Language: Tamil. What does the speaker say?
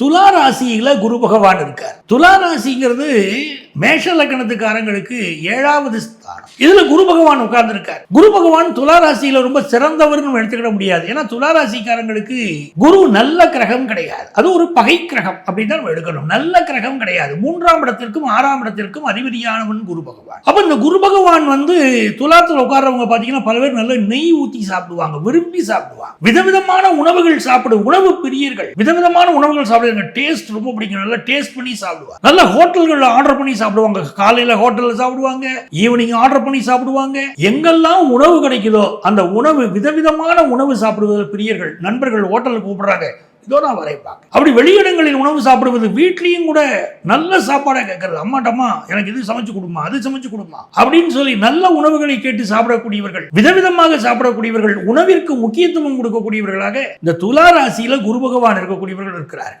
துலா ராசியில குரு பகவான் இருக்கார். துலா ராசிங்கிறது மேஷ லக்கணத்துக்காரங்களுக்கு ஏழாவது ஸ்தானம். இதுல குரு பகவான் உட்கார்ந்து இருக்கார் குரு பகவான் துலா ராசியில ரொம்ப சிறந்தவர்னு எடுத்துக்கிட முடியாது. ஏன்னா துலா ராசிக்காரங்களுக்கு குரு நல்ல கிரகம் கிடையாது. அது ஒரு பகை கிரகம் அப்படின்னு தான் நம்ம எடுக்கணும். நல்ல கிரகம் கிடையாது. மூன்றாம் இடத்திற்கும் ஆறாம் இடத்திற்கும் அதிபதியானவன் குரு பகவான். அப்ப இந்த குரு பகவான் வந்து துலாத்துல உட்கார்றவங்க பாத்தீங்கன்னா பல பேர் நல்ல நெய் ஊத்தி சாப்பிடுவாங்க விரும்பி சாப்பிடுவாங்க. விதவிதமான உணவுகள் சாப்பிடும். உணவு பிரியர்கள். விதவிதமான உணவுகள் எனக்கு டேஸ்ட் ரொம்ப பிடிக்கும். நல்லா டேஸ்ட் பண்ணி சாப்பிடுவாங்க. நல்ல ஹோட்டல்கள் ஆர்டர் பண்ணி சாப்பிடுவாங்க. காலையில ஹோட்டல்ல சாப்பிடுவாங்க. ஈவினிங் ஆர்டர் பண்ணி சாப்பிடுவாங்க. எங்கெல்லாம் உணவு கிடைக்குதோ அந்த உணவு விதவிதமான உணவு சாப்பிடுவது பிரியர்கள் நண்பர்கள் ஹோட்டலுக்கு கூப்பிடுறாங்க. இதோ நான் வரைப்பாங்க அப்படி வெளியிடங்களில் உணவு சாப்பிடுவது வீட்லேயும் கூட நல்ல சாப்பாடை கேட்கறது. அம்மாட்டம்மா எனக்கு இது சமைச்சு கொடுமா அது சமைச்சு கொடுமா அப்படின்னு சொல்லி நல்ல உணவுகளை கேட்டு சாப்பிடக்கூடியவர்கள் விதவிதமாக சாப்பிடக்கூடியவர்கள் உணவிற்கு முக்கியத்துவம் கொடுக்கக்கூடியவர்களாக இந்த துலா ராசியில குரு பகவான் இருக்கக்கூடியவர்கள் இருக்கிறார்.